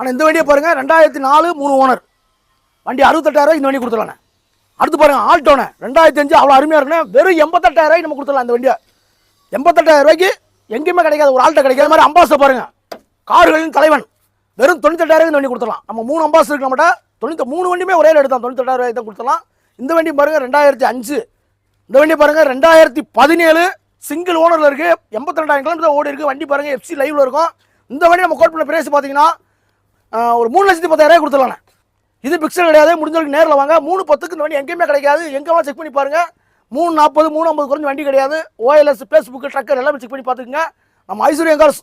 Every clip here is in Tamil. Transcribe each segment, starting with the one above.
ஆனால் இந்த வண்டியை பாருங்கள் ரெண்டாயிரத்தி நாலு மூணு ஓனர் வண்டி அறுபத்தெட்டாயிரம் இந்த வண்டி கொடுத்துடலாண்ணே அடுத்து பாருங்கள் ஆல்டோனே ரெண்டாயிரத்தி அஞ்சு அவ்வளோ அருமையாக இருக்குண்ணே. வெறும் எண்பத்தெட்டாயிரம் நம்ம கொடுத்துடலாம் இந்த வண்டியை. எண்பத்தெட்டாயிரம் ரூபாய்க்கு எங்கேயுமே கிடைக்காது ஒரு ஆல்ட்டோ கிடைக்காது மாதிரி அம்பாஸை பாருங்கள் கார்களின் தலைவன். வெறும் தொண்ணூத்தெட்டாயிரம் இந்த வண்டி கொடுத்துடலாம். நம்ம மூணு அம்பாஸ் இருக்கு நம்மகிட்ட தொண்ணூற்றி மூணு வண்டியுமே ஒரே எடுத்தான் தொண்ணூத்தெட்டாயிரம் ரூபாய் தான் கொடுத்துடலாம். இந்த வண்டி பாருங்கள் ரெண்டாயிரத்தி அஞ்சு. இந்த வண்டி பாருங்கள் ரெண்டாயிரத்தி பதினேழு. சிங்கிள் ஓனரில் இருக்குது எண்பத்தி ரெண்டாயிரம் கிலோமீட்டர் ஓடி இருக்குது வண்டி பாருங்கள் எஃப்சி லைவில் இருக்கும். இந்த வண்டி நம்ம கோட் பண்ண பிரைஸ் பார்த்தீங்கன்னா ஒரு மூணு லட்சத்தி பத்தாயிரம் ரூபாய் கொடுத்துடலாண்ணே. இது பிக்சல் கிடையாது முடிஞ்சவரைக்கும் நேரில் வாங்க. மூணு பத்துக்கு இந்த வண்டி எங்கேயுமே கிடைக்காது. எங்கே செக் பண்ணி பாருங்கள் மூணு நாற்பது மூணு ஐம்பது குறைஞ்ச வண்டி கிடையாது. ஓஎல்எஸ் ஃபேஸ்புக்கு ட்ரக்கர் எல்லாமே செக் பண்ணி பார்த்துக்குங்க. நம்ம ஐஸ்வர்யா கார்ஸ்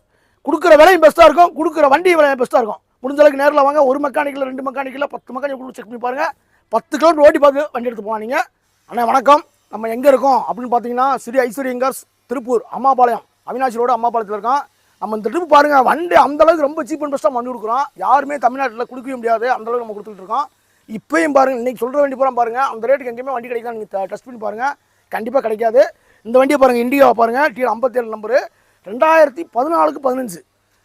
கொடுக்குற விலையும் பெஸ்ட்டாக இருக்கும். கொடுக்குற வண்டி விலையும் பெஸ்ட்டாக இருக்கும். முடிஞ்ச அளவுக்கு நேரில் வாங்க. ஒரு மெக்கானிக்கில் ரெண்டு மெக்கானிக்கில் பத்து மெக்கானிக் செக் பண்ணி பாருங்கள் பத்து கிலோமீட்டர் ஓட்டி பார்த்து வண்டி எடுத்து போகலாம் நீங்கள் அண்ணா வணக்கம். நம்ம எங்கே இருக்கோம்? அப்படின்னு பார்த்தீங்கன்னா ஸ்ரீ ஐஸ்வர்யா திருப்பூர் அம்மாபாளையம். அவினாசி ரோடு அம்மாபாளையத்தில் இருக்கோம். நம்ம இந்த ட்ரிப் பாருங்க வண்டி அந்த அளவுக்கு ரொம்ப சீப் அண்ட் பெஸ்ட்டாக பண்ணி கொடுக்குறோம் யாருமே தமிழ்நாட்டில் கொடுக்கவே முடியாது. அந்த அளவுக்கு நம்ம கொடுத்துட்டு இருக்கோம். இப்பயும் பாருங்க இன்னைக்கு சொல்ற வண்டி பூரா பாருங்க. அந்த ரேட்டுக்கு எங்கேயுமே வண்டி கிடைக்காது நீங்கள் டெஸ்ட் பண்ணி பாருங்க. கண்டிப்பாக கிடைக்காது. இந்த வண்டியை பாருங்க இண்டியாவை பாருங்க டி ஐம்பத்தேழு நம்பரு ரெண்டாயிரத்தி பதினாலுக்கு பதினஞ்சு.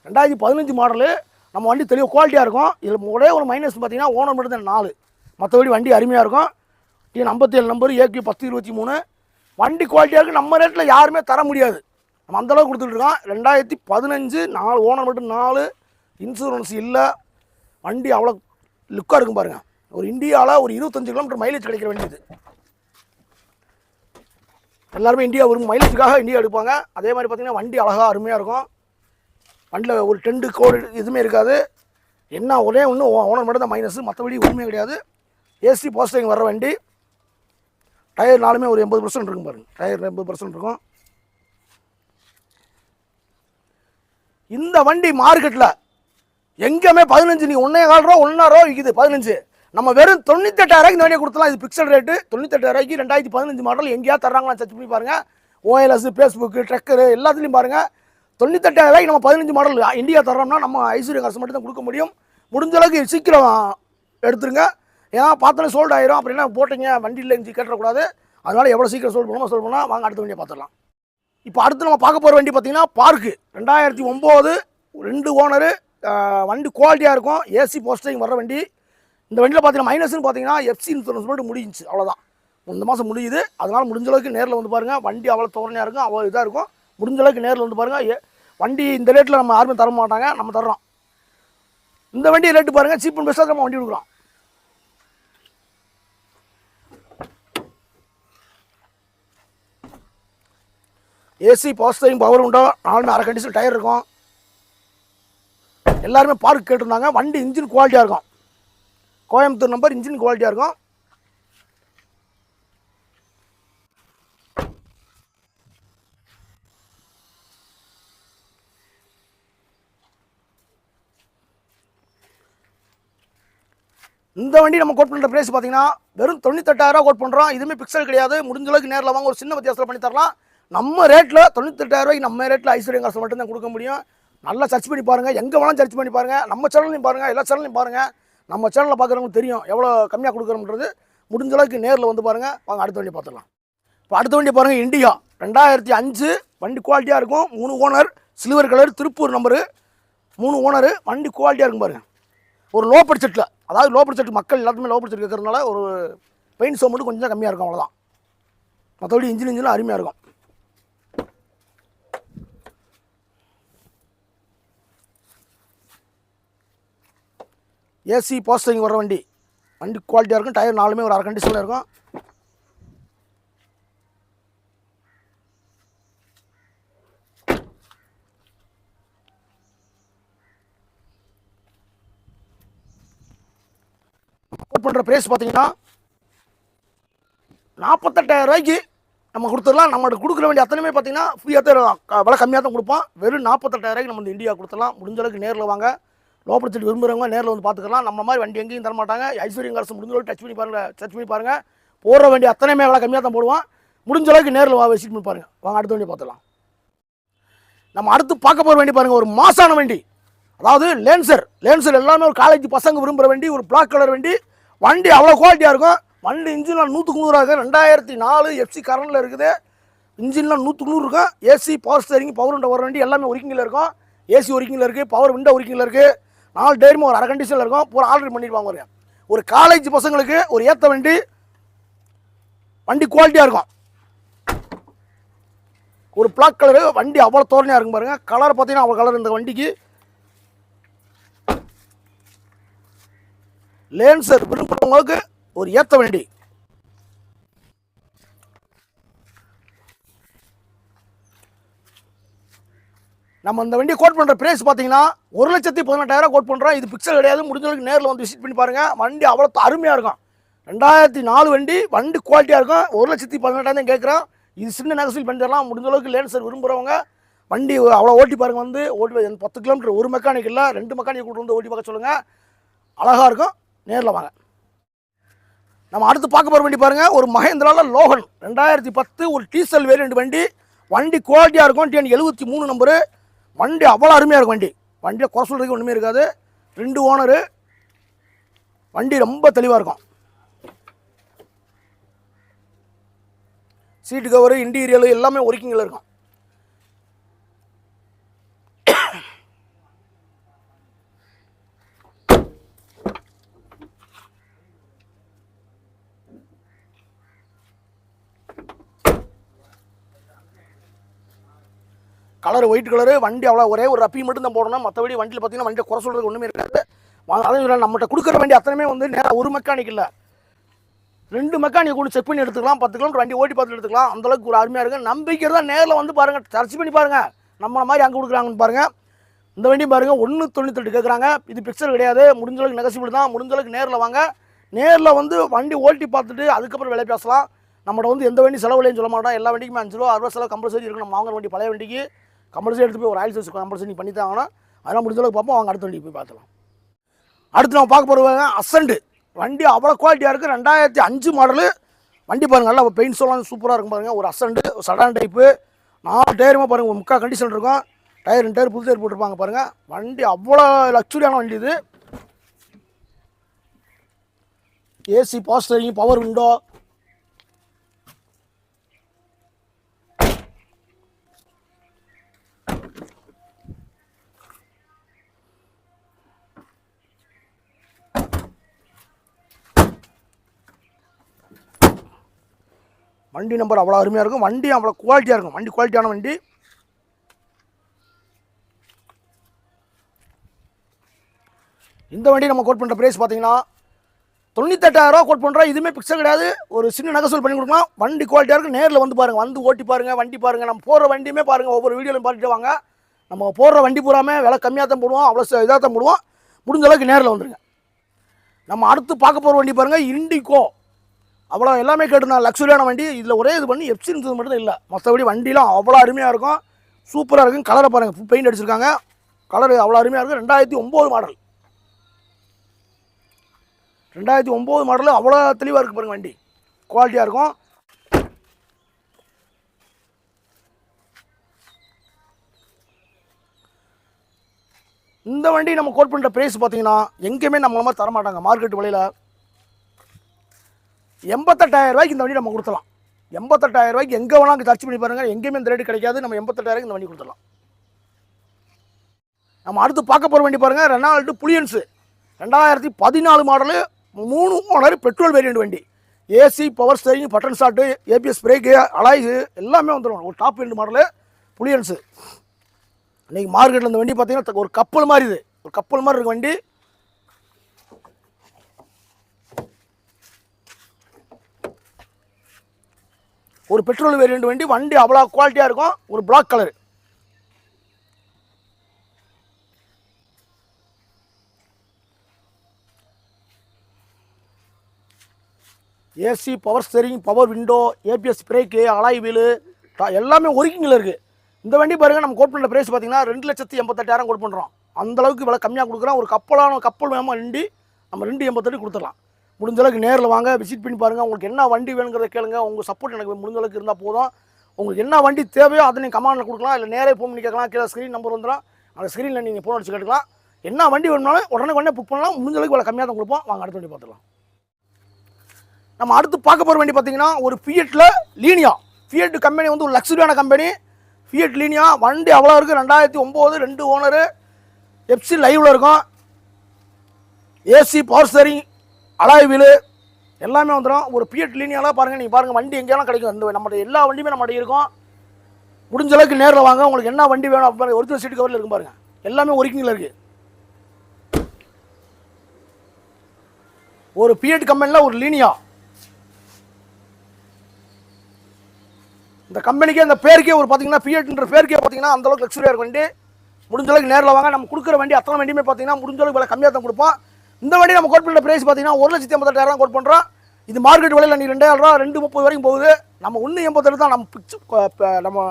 ரெண்டாயிரத்தி பதினஞ்சு மாடலு நம்ம வண்டி தெளிவாக குவாலிட்டியாக இருக்கும். இதில் ஒரே ஒரு மைனஸ் பார்த்தீங்கன்னா ஓனர் மட்டும் தான் நாலு. மற்றபடி வண்டி அருமையாக இருக்கும். டி ஐம்பத்தேழு நம்பர் ஏகே பத்து இருபத்தி மூணு. வண்டி குவாலிட்டியாக இருக்குது நம்ம ரேட்டில் யாருமே தர முடியாது. நம்ம அந்தளவுக்கு கொடுத்துட்டு இருக்கோம் ரெண்டாயிரத்தி பதினஞ்சு நாலு ஓனர் மட்டும் நாலு இன்சூரன்ஸ் இல்லை. வண்டி அவ்வளோ லுக்காக இருக்கும் பாருங்க. ஒரு இந்தியாவில் ஒரு இருபத்தஞ்சு கிலோமீட்டர் மைலேஜ் கிடைக்கிற வேண்டியது எல்லாருமே இந்தியா வரும் மைலேஜுக்காக இந்தியா எடுப்பாங்க. அதே மாதிரி பார்த்திங்கன்னா வண்டி அழகாக அருமையாக இருக்கும். வண்டியில் ஒரு டெண்டு கோடு எதுவுமே இருக்காது. என்ன ஒரே ஒன்று ஓனர் மட்டும் தான் மைனஸ் மற்றபடி ஒன்றுமே கிடையாது. ஏசி போஸ்டிங் வர வண்டி. டயர் நாலுமே ஒரு எண்பது பர்சன்ட் இருக்கும் பாருங்கள் டயர் எண்பது பர்சன்ட் இருக்கும். இந்த வண்டி மார்க்கெட்டில் எங்கேயுமே பதினஞ்சு நீ ஒன்றே கால் ரூபா ஒன்றா ரூபா விற்கிது பதினஞ்சு. நம்ம வெறும் தொண்ணூத்தெட்டாயிரம் இந்த வண்டியை கொடுத்தலாம் இது பிக்சல் ரேட்டு தொண்ணூத்தெட்டாயிரூபாய்க்கு ரெண்டாயிரத்தி பதினஞ்சு மாடல் எங்கேயாவது தர்றாங்களா சர்ச் பண்ணி பாருங்கள் ஓஎல்எஸ் ஃபேஸ்புக்கு ட்ரக்கரு எல்லாத்துலேயும் பாருங்கள் தொண்ணூத்தெட்டாயிரூபாய்க்கு நம்ம பதினஞ்சு மாடல் இந்தியா தர்றோம்னா நம்ம ஐஸ்வர்யா காசு மட்டும் தான் கொடுக்க முடியும். முடிஞ்ச அளவுக்கு சீக்கிரம் எடுத்துருங்க. ஏன்னா பார்த்தோன்னே சோல்டு ஆயிரும். அப்படின்னா போட்டிங்க வண்டியில் இல்லை இஞ்சி கேட்டக்கூடாது அதனால் எவ்வளோ சீக்கிரம் சோல்டு பண்ணணுமோ சோல்டு பண்ணால் வாங்க அடுத்த வண்டியை பார்த்துடலாம். இப்போ அடுத்து நம்ம பார்க்க போகிற வண்டி பார்த்தீங்கன்னா பார்க்கு ரெண்டாயிரத்தி ஒம்பது ரெண்டு ஓனரு வண்டி குவாலிட்டியாக இருக்கும். ஏசி போஸ்டரிங் வர்ற வண்டி. இந்த வண்டியில் பார்த்தீங்கன்னா மைனஸ்னு பார்த்தீங்கன்னா எஃப்சி இன்சூரன்ஸ் மட்டும் முடிஞ்சுச்சு. அவ்வளோதான் இந்த மாதம் முடியுது. அதனால் முடிஞ்ச அளவுக்கு நேரில் வந்து பாருங்கள் வண்டி அவ்வளோ தோரணையாக இருக்கும். அவ்வளோ இதாக இருக்கும். முடிஞ்ச அளவுக்கு நேரில் வந்து பாருங்கள் ஏ- வண்டி இந்த ரேட்டில் நம்ம யாருமே தர மாட்டாங்க. நம்ம தர்றோம். இந்த வண்டி ரேட்டு பாருங்கள் சீப் அண்ட் பெஸ்ட்டாக நம்ம வண்டி கொடுக்குறோம். ஏசி பாஸ்டைம் பவர் உண்டோ நாலு அரை கண்டிஷன் டயர் இருக்கும். எல்லாருமே பார்க் கேட்டிருந்தாங்க. வண்டி இன்ஜின் குவாலிட்டியாக இருக்கும். கோயம்புத்தூர் நம்பர் இன்ஜின் குவாலிட்டியாக இருக்கும். இந்த வண்டி நம்ம கோட் பண்ணுற ப்ரைஸ் பார்த்தீங்கன்னா வெறும் தொண்ணூத்தெட்டாயிரம் கோட் பண்ணுறோம் இதுவுமே பிக்சல் கிடையாது. முடிஞ்ச அளவுக்கு நேரில் வாங்க. ஒரு சின்ன வித்தியாசத்தில் பண்ணி தரலாம். நம்ம ரேட்டில் தொண்ணூத்தெட்டாயிரூவாய்க்கு நம்ம ரேட்டில் ஐஸ்வர்யா காசு மட்டும் தான் கொடுக்க முடியும். நல்லா சர்ச் பண்ணி பாருங்கள் எங்கே வேணாலும் சர்ச் பண்ணி பாருங்கள் நம்ம சேனல்லையும் பாருங்கள் எல்லா சேனல்லையும் பாருங்கள் நம்ம சேனலில் பார்க்குறவங்களுக்கு தெரியும். எவ்வளோ கம்மியாக கொடுக்குறோம்ன்றது. முடிஞ்ச அளவுக்கு நேரில் வந்து பாருங்கள் வாங்க அடுத்த வண்டி பார்த்துக்கலாம் இப்போ அடுத்த வண்டி பாருங்கள் இண்டியா ரெண்டாயிரத்தி அஞ்சு. வண்டி குவாலிட்டியாக இருக்கும். மூணு owner silver colour Tiruppur number மூணு ஓனரு வண்டி குவாலிட்டியாக இருக்கும் பாருங்கள் ஒரு லோ. பட்ஜெட்டில் அதாவது லோ பட்ஜெட் மக்கள் எல்லாத்துமே லோ பட்ஜெட் இருக்கிறதுனால ஒரு பெயிண்ட் சோ மட்டும் கொஞ்சம் கம்மியாக இருக்கும். அவ்வளோதான் மற்றபடி இன்ஜின் இன்ஜினும் அருமையாக இருக்கும். ஏசி போஸ்டரிங் வர வண்டி. வண்டி குவாலிட்டியாக இருக்கும் டயர் நாலுமே ஒரு அரை கண்டிஷனில் இருக்கும். பண்ணுற ப்ரைஸ் பார்த்தீங்கன்னா நாற்பத்தெட்டாயிரம் ரூபாய்க்கு நம்ம கொடுத்துடலாம். நம்மளுக்கு கொடுக்குற வேண்டிய அத்தனையுமே பார்த்தீங்கன்னா ஃப்ரீயாக தான் விலை கம்மியாக தான் கொடுப்போம். வெறும் நாற்பத்தெட்டாயிரம் ரூபாய்க்கு நம்ம இந்த இந்தியா கொடுத்துடலாம். முடிஞ்ச அளவுக்கு நேரில் வாங்க. லோ சீட் விரும்புகிறவங்க நேரில் வந்து பார்த்துக்கலாம் நம்ம மாதிரி வண்டி எங்கேயும் தர மாட்டாங்க. ஐஸ்வர்யம் அரசு முடிஞ்சளவு டச் பண்ணி பாருங்கள் டச் பண்ணி பாருங்கள் போடுற வண்டி அத்தனையுமே விலை கம்மியாக தான் போடுவோம் முடிஞ்ச அளவுக்கு நேரில் வா விசிட் பண்ணி பாருங்கள் வாங்க அடுத்த வண்டி பார்த்துக்கலாம் நம்ம அடுத்து பார்க்க போகிற வண்டி பாருங்கள் ஒரு மாசான வண்டி. அதாவது லேன்சர் லேன்சர் எல்லாமே ஒரு காலேஜ் பசங்க விரும்புகிற வண்டி ஒரு பிளாக் கலர் வண்டி. வண்டி அவ்வளோ குவாலிட்டியாக இருக்கும். வண்டி இன்ஜின்லாம் நூற்றுக்கு நூறு இருக்குது ரெண்டாயிரத்தி நாலு எஃப்சி கரண்டில் இருக்குது. இன்ஜின்லாம் நூற்றுக்கு நூறு இருக்கும். ஏசி பவர் ஸ்டேரிங் பவர் உண்டை வர வண்டி எல்லாமே ஒரிக்கிங்கில் இருக்கும். ஏசி ஒர்க்கிங்கில் இருக்குது பவர் விண்டோ ஒரிக்கிங்கில் இருக்குது நாலு டயருமே ஒரு அரை கண்டிஷனில் இருக்கும். பூரா ஆல்ரெடி பண்ணிடுவாங்க ஒரு ஒரு காலேஜ் பசங்களுக்கு ஒரு ஏற்ற வண்டி வண்டி குவாலிட்டியாக இருக்கும். ஒரு பிளாக் கலரு வண்டி அவ்வளோ தோரணையாக இருக்கும் பாருங்கள் கலர் பார்த்தீங்கன்னா அவ்வளோ கலர் இந்த வண்டிக்கு. லேன்சர் விரும்புகிறவங்களுக்கு ஒரு ஏற்ற வண்டி. நம்ம இந்த வண்டியை கோட் பண்ணுற ப்ரைஸ் பார்த்தீங்கன்னா ஒரு லட்சத்தி பதினெட்டாயிரம் கோட் பண்ணுறோம் இது பிக்சல் கிடையாது. முடிஞ்சளவுக்கு நேரில் வந்து விசிட் பண்ணி பாருங்கள் வண்டி அவ்வளோ அருமையாக இருக்கும். ரெண்டாயிரத்தி நாலு வண்டி வண்டி குவாலிட்டியாக இருக்கும். ஒரு லட்சத்தி பதினெட்டாயிரம் கேட்குறோம். இது சின்ன நகசில் பண்ணிடலாம் முடிஞ்ச அளவுக்கு லேன்சர் விரும்புகிறவங்க வண்டி அவ்வளோ ஓட்டி பாருங்கள் வந்து. ஓட்டி பத்து கிலோமீட்டர் ஒரு மெக்கானிக் இல்லை ரெண்டு மெக்கானிக் கூட்டு வந்து ஓட்டி பார்க்க சொல்லுங்கள் அழகாக இருக்கும். நேரில் வாங்க. நம்ம அடுத்து பார்க்க போகிற வண்டி பாருங்கள் ஒரு மகேந்திராவில் லோகன். ரெண்டாயிரத்தி பத்து ஒரு டீசல் வேரியண்ட் வண்டி. வண்டி குவாலிட்டியாக இருக்கும். டிஎன் எழுபத்தி மூணு நம்பரு வண்டி அவ்வளோ அருமையாக இருக்கும் வண்டி. வண்டியை குறை சொல்கிறதுக்கு ஒன்றுமே இருக்காது. ரெண்டு ஓனரு. வண்டி ரொம்ப தெளிவாக இருக்கும். சீட்டு கவரு இன்டீரியலு எல்லாமே ஒர்க்கிங்கில் இருக்கும். கலர் ஒயிட் கலரு வண்டி அவ்வளோ ஒரே ஒரு ரப்பி மட்டும் தான் போடணும். மற்றபடி வண்டியில் பார்த்தீங்கன்னா வண்டியை குறை சொல்கிறது ஒன்றுமே இருக்காது. வா- அதான் நம்மகிட்ட கொடுக்குற வண்டி அத்தனையுமே வந்து நேராக ஒரு மெக்கானிக் இல்லை. ரெண்டு மெக்கானிக் கூட செக் பண்ணி எடுத்துக்கலாம். பத்து கிலோமீட்டர் வண்டி ஓட்டி பார்த்து எடுத்துக்கலாம். அந்தளவுக்கு ஒரு அருமையாக இருக்கும். நம்பிக்கை தான் நேரில் வந்து பாருங்கள் சர்ச் பண்ணி பாருங்கள் நம்மளை மாதிரி அங்கே கொடுக்குறாங்கன்னு பாருங்கள் இந்த வண்டி பாருங்கள் ஒன்று தொண்ணூத்தெட்டு கேட்குறாங்க இது பிக்சர் கிடையாது. முடிஞ்சளவுக்கு நெகசிபிள் தான். முடிஞ்சளவுக்கு நேரில் வாங்க. நேரில் வந்து வண்டி ஓட்டி பார்த்துட்டு அதுக்கப்புறம் விலை பேசலாம். நம்மகிட்ட வந்து எந்த வண்டி செலவுலையும் சொல்ல மாட்டோம். எல்லா வண்டிக்குமே அஞ்சு ரூபா அறுபது செலவு கம்பல்சரி இருக்கும் நம்ம வாங்குற வண்டி பழைய வண்டிக்கு. கம்பல்சரி எடுத்து போய் ஒரு ஆயில் சர்வீஸ் கம்பல்சரி பண்ணி தாங்கன்னா அதெல்லாம் முடிஞ்சளவுக்கு பார்ப்போம். அவங்க அடுத்த வண்டி போய் பார்த்துலாம் அடுத்து நம்ம பார்க்க போகிறவங்க அசண்டு வண்டி அவ்வளோ குவாலிட்டியாக இருக்குது ரெண்டாயிரத்தி அஞ்சு மாடலு வண்டி பாருங்கள் நல்லா பெயிண்ட் சொல்லலாம் சூப்பராக இருக்கும் பாருங்கள் ஒரு அசண்டு சடான் டைப்பு நாலு டயருமே பாருங்கள் முக்கால் கண்டிஷன் இருக்கும். டயர் ரெண்டு டயர் புது டயர் போட்டிருப்பாங்க பாருங்கள் வண்டி அவ்வளோ லக்ஸுரியான வண்டி இது. AC power steering power window வண்டி நம்பர் அவ்வளோ அருமையாக இருக்கும். வண்டி அவ்வளோ குவாலிட்டியாக இருக்கும். வண்டி குவாலிட்டியான வண்டி. இந்த வண்டி நம்ம கோட் பண்ணுற ப்ரைஸ் பார்த்தீங்கன்னா தொண்ணூத்தெட்டாயிரரூவா கோட் பண்ணுறோம் இதுவுமே பிக்சர் கிடையாது. ஒரு சின்ன நகசூல் பண்ணி கொடுக்கலாம். வண்டி குவாலிட்டியாக இருக்கும் நேரில் வந்து பாருங்கள் வந்து ஓட்டி பாருங்கள் வண்டி பாருங்கள் நம்ம போடுற வண்டியுமே பாருங்கள் ஒவ்வொரு வீடியோலையும் பார்த்துட்டு வாங்க. நம்ம போடுற வண்டி பூராமே விலை கம்மியாக தான் போடுவோம். அவ்வளோ இதாக தான் போடுவோம். முடிஞ்ச அளவுக்கு நேரில் வந்துடுங்க நம்ம அடுத்து பார்க்க போகிற வண்டி பாருங்கள் இண்டிகோ அவ்வளோ எல்லாமே கேட்டுனா லக்ஸுரியான வண்டி. இதில் ஒரே இது பண்ணி எப்சின் மட்டும் இல்லை. மற்றபடி வண்டிலாம் அவ்வளோ அருமையாக இருக்கும். சூப்பராக இருக்கும். கலரை பாருங்கள் பெயிண்ட் அடிச்சிருக்காங்க. கலர் அவ்வளோ அருமையாக இருக்கும் ரெண்டாயிரத்தி ஒம்பது மாடல் ரெண்டாயிரத்தி ஒம்பது மாடல் அவ்வளோ தெளிவாக இருக்குது பாருங்கள் வண்டி. குவாலிட்டியாக இருக்கும். இந்த வண்டி நம்ம கோட் பண்ணுற ப்ரைஸ் பார்த்தீங்கன்னா எங்கேயுமே நம்மளமாக தரமாட்டாங்க. தர மாட்டாங்க மார்க்கெட் விலையில் எண்பத்தெட்டாயிரம் ரூபாய்க்கு இந்த வண்டி நம்ம கொடுத்தலாம் எண்பத்தெட்டாயிரம் ரூபாய்க்கு எங்கே வேணாலும் சர்ச் பண்ணி பாருங்கள் எங்கேயுமே இந்த ரேட்டு கிடைக்காது. நம்ம எண்பத்தெட்டாயிரம் இந்த வண்டி கொடுத்துலாம் நம்ம அடுத்து பார்க்க போகிற வண்டி பாருங்கள் ரெனால்டு புளியன்ஸு ரெண்டாயிரத்தி பதினாலு மாடலு மூணு ஓனர் பெட்ரோல் வேரியண்ட் வண்டி. AC power steering button start ABS brake alloys எல்லாமே வந்துடும் ஒரு டாப் ரெண்டு மாடலு புளியன்ஸு இன்றைக்கி மார்க்கெட்டில் இந்த வண்டி பார்த்திங்கன்னா ஒரு கப்பல் மாதிரி இது. ஒரு கப்பல் மாதிரி இருக்க வண்டி. ஒரு பெட்ரோல் வேரியண்ட் வண்டி வண்டி அவ்வளோ குவாலிட்டியாக இருக்கும். ஒரு black colour AC power steering power window ABS brake alloy wheel எல்லாமே ஒர்க்கிங்கில் இருக்குது இந்த வண்டி பாருங்கள் நம்ம கோட் பண்ணுற ப்ரைஸ் பார்த்தீங்கன்னா ரெண்டு லட்சத்தி எண்பத்தெட்டாயிரம் கோட் பண்ணுறோம் அந்த அளவுக்கு விலை கம்மியாக கொடுக்குறோம். ஒரு கப்பலான கப்பல் வேகமாக வண்டி நம்ம ரெண்டு எண்பத்தெட்டு கொடுத்துடலாம். முடிஞ்ச அளவுக்கு நேரில் வாங்க விசிட் பண்ணி பாருங்கள் உங்களுக்கு என்ன வண்டி வேணுங்கிறத கேளுங்க. உங்கள் சப்போர்ட் எனக்கு முடிஞ்ச அளவுக்கு இருந்தால் போதும். உங்களுக்கு என்ன வண்டி தேவையோ அதை நீங்கள் கமாண்டில் கொடுக்கலாம். இல்லை நேரே ஃபோன் பண்ணி கேட்கலாம். கீழே ஸ்க்ரீன் நம்பர் வந்துடும் அந்த ஸ்க்ரீனில் நீங்கள் ஃபோன் அடிச்சு கேட்டுக்கலாம். என்ன வண்டி வேணும்னாலும் உடனே உடனே புக் பண்ணலாம். முடிஞ்ச அளவுக்கு விலை கம்மியாக தான் கொடுப்போம். வாங்க அடுத்த வண்டி பார்த்துக்கலாம். நம்ம அடுத்து பார்க்க போகிற வண்டி பார்த்தீங்கன்னா ஒரு ஃபியட்டில் லீனியா ஃபியட் கம்பெனி வந்து ஒரு லக்ஸரியான கம்பெனி ஃபியட் லீனியா வண்டி அவ்வளோ இருக்குது ரெண்டாயிரத்தி ஒம்பது ரெண்டு ஓனரு எப்சி லைவில் இருக்கும். AC power steering alloy wheel எல்லாமே வந்துடும் ஒரு பிஎட் லீனியெல்லாம் பாருங்கள் நீங்கள் பாருங்கள் வண்டி எங்கேயாலும் கிடைக்கும். இந்த நம்மகிட்ட எல்லா வண்டியுமே நம்மகிட்ட இருக்கும். முடிஞ்ச அளவுக்கு நேரில் வாங்க. உங்களுக்கு என்ன வண்டி வேணும் அப்போ ஒரிஜினல் சீட்டு கவரில் இருக்கும் பாருங்கள் எல்லாமே ஒர்க்கிங்கில் இருக்குது ஒரு பிஎட் கம்பெனியில் ஒரு லீனியா இந்த கம்பெனிக்கே அந்த பேருக்கே ஒரு பார்த்தீங்கன்னா பிஎட்ன்ற பேருக்கே பார்த்தீங்கன்னா அந்த அளவுக்கு லக்ஸரியாக இருக்கும் வண்டி. முடிஞ்சளவுக்கு நேரில் வாங்க. நம்ம கொடுக்குற வண்டி அத்தனை வண்டியுமே பார்த்தீங்கன்னா முடிஞ்ச அளவுக்கு விலை கம்மியாக தான் கொடுப்போம். இந்த வண்டி நம்ம கோட் பண்ணுற ப்ரைஸ் பார்த்தீங்கன்னா ஒரு லட்சத்தி ஐம்பத்தெட்டாயிரம் கோட் பண்ணுறோம் இது மார்க்கெட் விலையில் நீ ரெண்டாயிரம் ரூபா ரெண்டு முப்பது வரைக்கும் போகுது. நம்ம ஒன்று எண்பத்தெட்டு தான் நம்ம பிக்ஸ் நம்ம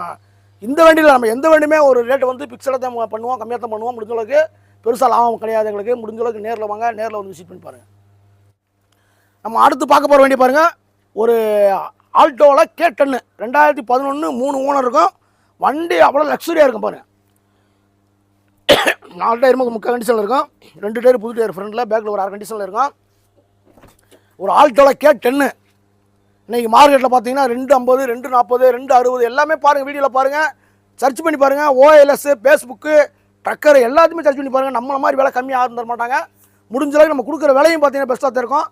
இந்த வண்டியில் நம்ம எந்த வண்டியுமே ஒரு ரேட் வந்து பிக்ஸடாக தான் பண்ணுவோம் கம்மியாக தான் பண்ணுவோம் முடிஞ்ச அளவுக்கு. பெருசாக லாபம் கிடையாது எங்களுக்கு. முடிஞ்ச அளவுக்கு நேரில் வாங்க நேரில் வந்து விசிட் பண்ணி பாருங்கள் நம்ம அடுத்து பார்க்க போகிற வண்டி பாருங்கள் ஒரு ஆல்டோவில் கே டென்னு ரெண்டாயிரத்தி பதினொன்று மூணு ஓனர் இருக்கும். வண்டி அவ்வளோ லக்ஸுரியாக இருக்கும் பாருங்கள் நாலு டயர் முக்கால் கண்டிஷனில் இருக்கும். ரெண்டு டயர் புது டயர் ஃப்ரண்டில் பேக்கில் ஒரு ஆறு கண்டிஷனில் இருக்கும். ஒரு ஆல்டோவில் கே டென்னு இன்றைக்கி மார்க்கெட்டில் பார்த்தீங்கன்னா ரெண்டு ஐம்பது ரெண்டு நாற்பது ரெண்டு அறுபது எல்லாமே பாருங்கள் வீடியோவில் பாருங்கள் சர்ச் பண்ணி பாருங்கள் ஓஎல்எஸ் ஃபேஸ்புக்கு ட்ரக்கர் எல்லாத்தையுமே சர்ச் பண்ணி பாருங்கள் நம்மள மாதிரி விலை கம்மியாக யாரும் தர மாட்டாங்க. முடிஞ்ச அளவுக்கு நம்ம கொடுக்குற விலையும் பார்த்தீங்கன்னா பெஸ்ட்டாக தான் இருக்கும்.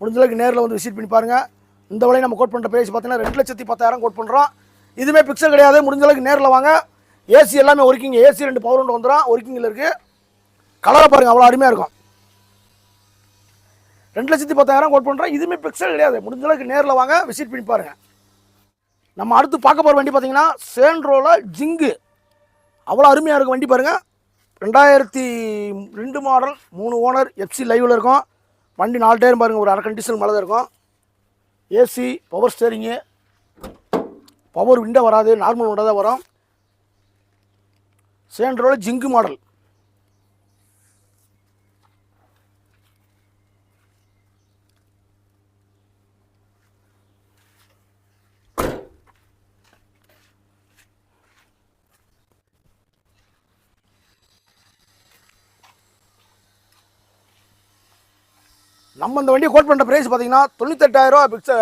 முடிஞ்ச அளவுக்கு நேரில் வந்து விசிட் பண்ணி பாருங்கள் இந்த விலையை நம்ம கோட் பண்ணுற பேஜ் பார்த்தீங்கன்னா ரெண்டு லட்சத்தி பத்தாயிரம் கோட் பண்ணுறோம் இதுவுமே பிக்சர் கிடையாது. முடிஞ்ச அளவுக்கு நேரில் வாங்க. ஏசி எல்லாமே ஒர்க்கிங் ஏசி ரெண்டு பவர் ஒன்று வந்துடும் ஒர்க்கிங்கில் இருக்குது கலரை பாருங்கள் அவ்வளோ அருமையாக இருக்கும். ரெண்டு லட்சத்தி பத்தாயிரம் கோட் பண்ணுறோம் இதுவுமே பிக்சல் கிடையாது. முடிஞ்ச அளவுக்கு நேரில் வாங்க விசிட் பண்ணி பாருங்கள் நம்ம அடுத்து பார்க்க போகிற வண்டி பார்த்தீங்கன்னா சேன்ட்ரோவில் ஜிங்கு அவ்வளோ அருமையாக இருக்கும் வண்டி பாருங்கள் ரெண்டாயிரத்தி ரெண்டு மாடல் மூணு ஓனர் எஃப்சி லைவில் இருக்கும். வண்டி நாலு டயர் பாருங்கள் ஒரு அரை கண்டிஷன் மேலே தான் இருக்கும் AC power steering power window வராது நார்மல் விண்டோ தான் வரும். சேண்டரோட ஜிங்கு மாடல். நம்ம இந்த வண்டியை கோட் பண்ணுற ப்ரைஸ் பார்த்தீங்கன்னா தொண்ணூத்தெட்டாயிரரூவா பிக்ச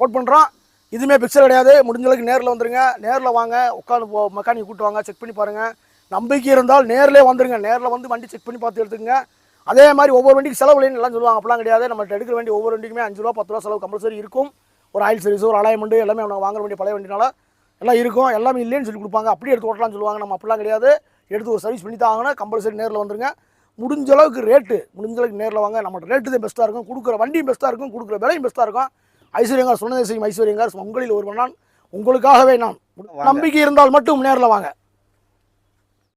கோட் பண்ணுறோம் இதுவுமே பிக்சர் கிடையாது. முடிஞ்ச அளவுக்கு நேரில் வந்துருங்க. நேரில் வாங்க. உட்காந்து போ மெக்கானிக் கூட்டு வாங்க. செக் பண்ணி பாருங்கள் நம்பிக்கை இருந்தால் நேரில் வந்துருங்க. நேரில் வந்து வண்டி செக் பண்ணி பார்த்து எடுத்துக்கங்க. அதே மாதிரி ஒவ்வொரு வண்டிக்கு செலவு இல்லைன்னு எல்லாம் சொல்லுவாங்க. அப்படிலாம் கிடையாது. நம்ம எடுக்கிற வண்டி ஒவ்வொரு வண்டிக்குமே அஞ்சு ரூபா பத்து ரூபா செலவு கம்பல்சரி இருக்கும். ஒரு ஆயில் சர்வீஸ் ஒரு அலைன்மெண்ட் எல்லாமே அவங்க வாங்குற வேண்டிய பழைய வண்டினால எல்லாம் இருக்கும். எல்லாமே இல்லைன்னு சொல்லி கொடுப்பாங்க. அப்படியே எடுத்து ஓட்டலாம்னு சொல்லுவாங்க. நம்ம அப்படிலாம் கிடையாது. எடுத்து ஒரு சர்வீஸ் பண்ணி தான் கம்பல்சரி நேரில் வந்துருங்க. முடிஞ்ச அளவுக்கு ரேட்டு முடிஞ்ச அளவுக்கு நேரில் வாங்க. நம்மளோட ரேட்டு தான் பெஸ்ட்டாக இருக்கும். கொடுக்குற வண்டியும் பெஸ்ட்டாக இருக்கும். கொடுக்குற விலையும் பெஸ்ட்டாக இருக்கும். ஐஸ்வர்யங்கார் சொன்னதை செய்யும் ஐஸ்வர்யங்கார் உங்களில் ஒருவன் நான் உங்களுக்காகவே நான். நம்பிக்கை இருந்தால் மட்டும் நேரில் வாங்க.